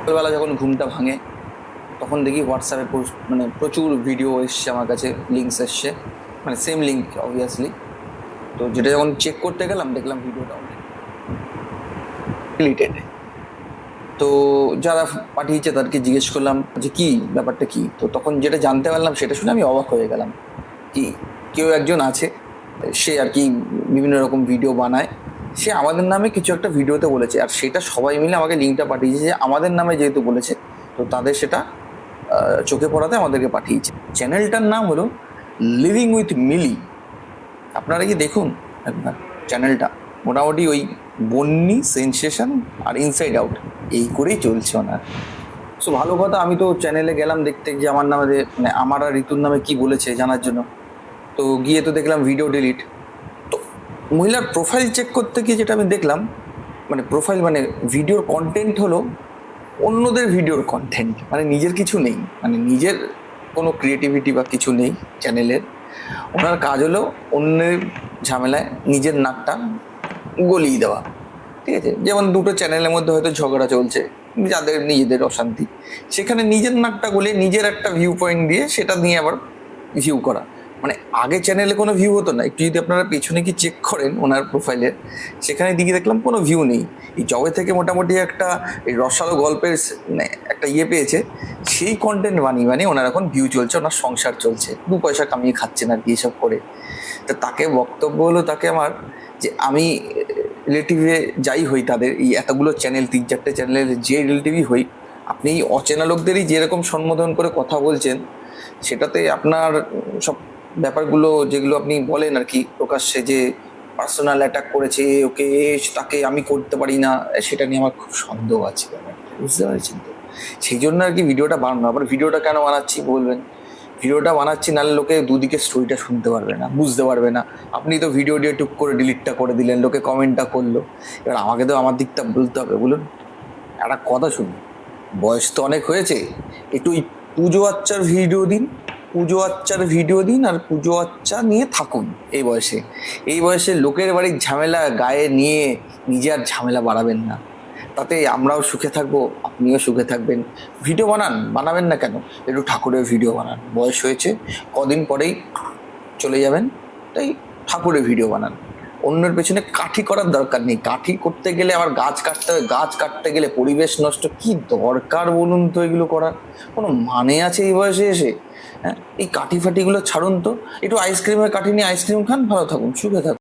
সকালবেলা যখন ঘুমটা ভাঙে, তখন দেখি হোয়াটসঅ্যাপে মানে প্রচুর ভিডিও এসছে আমার কাছে লিঙ্কস এসছে। মানে সেম লিঙ্ক অবভিয়াসলি তো যেটা যখন চেক করতে গেলাম, দেখলাম ভিডিওটা ডিলিটেড তো যারা পাঠিয়েছে তাদেরকে জিজ্ঞেস করলাম যে কি, ব্যাপারটা কি? তো তখন যেটা জানতে পারলাম, সেটা শুনে আমি অবাক হয়ে গেলাম। কি, কেউ একজন আছে, সে আর কি বিভিন্ন রকম ভিডিও বানায়। সে আমাদের নামে কিছু একটা ভিডিওতে বলেছে, আর সেটা সবাই মিলে আমাকে লিঙ্কটা পাঠিয়েছে যে আমাদের নামে যেহেতু বলেছে, তো তাদের সেটা চোখে পড়াতে আমাদেরকে পাঠিয়েছে। চ্যানেলটার নাম হলো লিভিং উইথ মিলি আপনারা কি দেখুন একবার চ্যানেলটা। মোটামুটি ওই বন্যি সেন্সেশন আর ইনসাইড আউট এই করেই চলছে ওনার। সো ভালো কথা, আমি তো চ্যানেলে গেলাম দেখতে যে আমার নামে মানে আমার আর ঋতুর নামে কি বলেছে জানার জন্য। তো গিয়ে তো দেখলাম ভিডিও ডিলিট মহিলার প্রোফাইল চেক করতে গিয়ে যেটা আমি দেখলাম মানে প্রোফাইল মানে ভিডিওর কন্টেন্ট হলো অন্যদের ভিডিওর কন্টেন্ট মানে নিজের কিছু নেই মানে নিজের কোনো ক্রিয়েটিভিটি বা কিছু নেই চ্যানেলের ওনার কাজ হলো অন্যের ঝামেলায় নিজের নাকটা গলিয়ে দেওয়া, ঠিক আছে? যেমন দুটো চ্যানেলের মধ্যে হয়তো ঝগড়া চলছে, যাদের নিজেদের অশান্তি। সেখানে নিজের নাকটা গলিয়ে নিজের একটা ভিউ পয়েন্ট দিয়ে সেটা নিয়ে আবার ভিউ করা। মানে আগে চ্যানেলে কোনো ভিউ হতো না। একটু যদি আপনারা পেছনে কি চেক করেন ওনার প্রোফাইলে সেখানে দিকে দেখলাম কোনো ভিউ নেই। এই জবে থেকে মোটামুটি একটা এই রসালো গল্পের মানে একটা ইয়ে পেয়েছে। সেই কন্টেন্ট বানিয়ে বানিয়ে ওনার এখন ভিউ চলছে, ওনার সংসার চলছে। দু পয়সা কামিয়ে খাচ্ছেন আর কি এসব করে। তো তাকে বক্তব্য হলো তাকে আমার যে আমি রিলেটিভে যাই হই তাদের, এই এতগুলো চ্যানেল তিন চারটে চ্যানেলের যে রিলেটিভই হই, আপনি এই অচেনা লোকদেরই যেরকম সম্বোধন করে কথা বলছেন, সেটাতে আপনার সব ব্যাপারগুলো যেগুলো আপনি বলেন আর কি, প্রকাশ্যে যে পার্সোনাল অ্যাটাক করেছে, ওকে, তাকে আমি করতে পারি না, সেটা নিয়ে আমার খুব সন্দেহ আছে বুঝতে পারছেন তো? সেই জন্য আর কি ভিডিওটা বানানো, আবার ভিডিওটা কেন বানাচ্ছি বলবেন? ভিডিওটা বানাচ্ছি নাহলে লোকে দুদিকে স্টোরিটা শুনতে পারবে না, বুঝতে পারবে না। আপনি তো ভিডিও দিয়ে টুক করে ডিলিটটা করে দিলেন, লোকে কমেন্টটা করল। এবার আমাকে তো আমার দিকটা বলতে হবে, বলুন। একটা কথা শুনুন, বয়স তো অনেক হয়েছে, একটু পুজো আচ্চার ভিডিও দিন পুজো আচ্চার ভিডিও দিন আর পুজো আচ্চা নিয়ে থাকুন এই বয়সে। এই বয়সে লোকের বাড়ির ঝামেলা গায়ে নিয়ে নিজে আর ঝামেলা বাড়াবেন না। তাতে আমরাও সুখে থাকব, আপনিও সুখে থাকবেন। ভিডিও বানান, বানাবেন না কেন? একটু ঠাকুরের ভিডিও বানান। বয়স হয়েছে, কদিন পরেই চলে যাবেন, তাই ঠাকুরের ভিডিও বানান। অন্যের পেছনে কাঠি করার দরকার নেই। কাঠি করতে গেলে আবার গাছ কাটতে হবে গাছ কাটতে গেলে পরিবেশ নষ্ট। কি দরকার বলুন তো এগুলো করার? কোনো মানে আছে এই বয়সে এসে? হ্যাঁ এই কাঠি ফাটিগুলো ছাড়ুন তো। একটু আইসক্রিমের কাঠি নিয়ে আইসক্রিম খান, ভালো থাকুন, সুখে থাকুন।